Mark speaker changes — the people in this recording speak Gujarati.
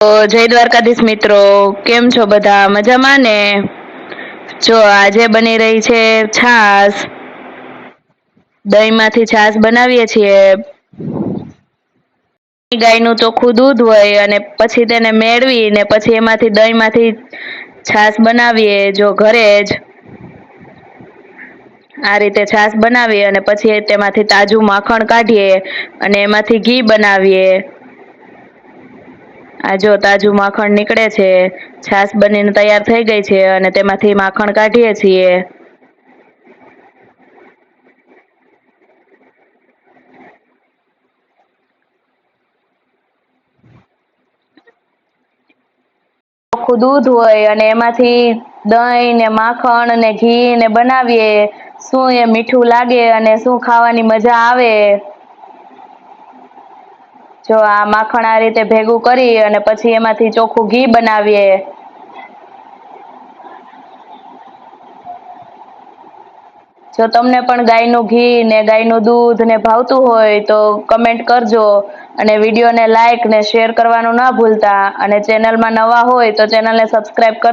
Speaker 1: તો જય દ્વારકાધીશ મિત્રો, કેમ છો બધા? મજામાં ને? જો આજે બની રહી છે છાસ દહીંમાંથી છાસ બનાવીએ છીએ. ગાયનું ચોખ્ખું દૂધ હોય અને પછી તેને મેળવીને પછી એમાંથી દહીંમાંથી છાસ બનાવીએ, જો ઘરે જ. આ રીતે છાસ બનાવીએ અને પછી તેમાંથી તાજું માખણ કાઢીએ અને એમાંથી ઘી બનાવીએ. આ જો તાજું માખણ નીકળે છે છાસ બનીને તૈયાર થઈ ગઈ છે અને તેમાંથી માખણ કાઢીએ છીએ. ચોખ્ખું દૂધ હોય અને એમાંથી દહીં ને માખણ ને ઘી ને બનાવીએ, શું એ મીઠું લાગે અને શું ખાવાની મજા આવે. જો આ માખણ આ રીતે ભેગું કરી અને પછી એમાંથી ચોખ્ખું ઘી બનાવીએ. જો તમને પણ ગાયનું ઘી ને ગાયનું દૂધ ને ભાવતું હોય તો કમેન્ટ કરજો અને વિડીયોને લાઇક ને શેર કરવાનું ના ભૂલતા અને ચેનલમાં નવા હોય તો ચેનલને સબસ્ક્રાઈબ કરી